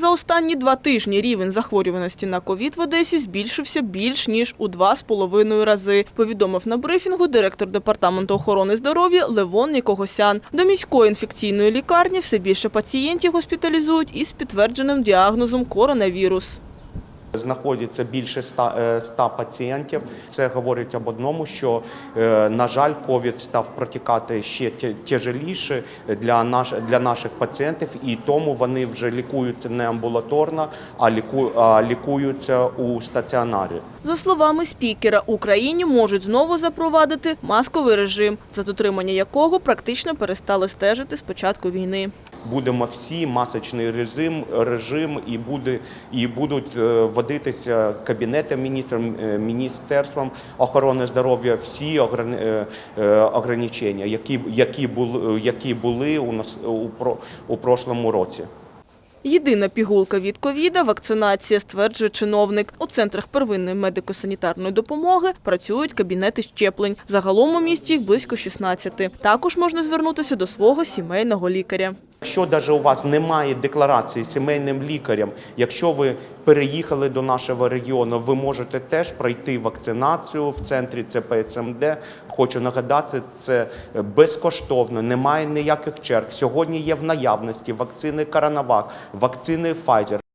За останні два тижні рівень захворюваності на ковід в Одесі збільшився більш ніж у два з половиною рази, повідомив на брифінгу директор департаменту охорони здоров'я Левон Нікогосян. До міської інфекційної лікарні все більше пацієнтів госпіталізують із підтвердженим діагнозом коронавірус. Знаходиться більше 100, е, 100 пацієнтів. Це говорить об одному, що, е, на жаль, ковід став протікати ще тя- тяжеліше для, наш, для наших пацієнтів, і тому вони вже лікуються не амбулаторно, а, ліку, а лікуються у стаціонарі. За словами спікера, Україні можуть знову запровадити масковий режим, за дотримання якого практично перестали стежити з початку війни. Будемо всі масочний режим, режим і буде і будуть е, вводитися кабінетом міністром, е, міністерством охорони здоров'я всі е, ограничення, які які були які були у нас у про у прошлому році. Єдина пігулка від ковіда – вакцинація, стверджує чиновник. У центрах первинної медико-санітарної допомоги працюють кабінети щеплень. Загалом у місті їх близько 16. Також можна звернутися до свого сімейного лікаря. Якщо навіть у вас немає декларації сімейним лікарем, якщо ви переїхали до нашого регіону, ви можете теж пройти вакцинацію в центрі ЦПСМД. Хочу нагадати, це безкоштовно, немає ніяких черг. Сьогодні є в наявності вакцини Коронавак, вакцини Pfizer.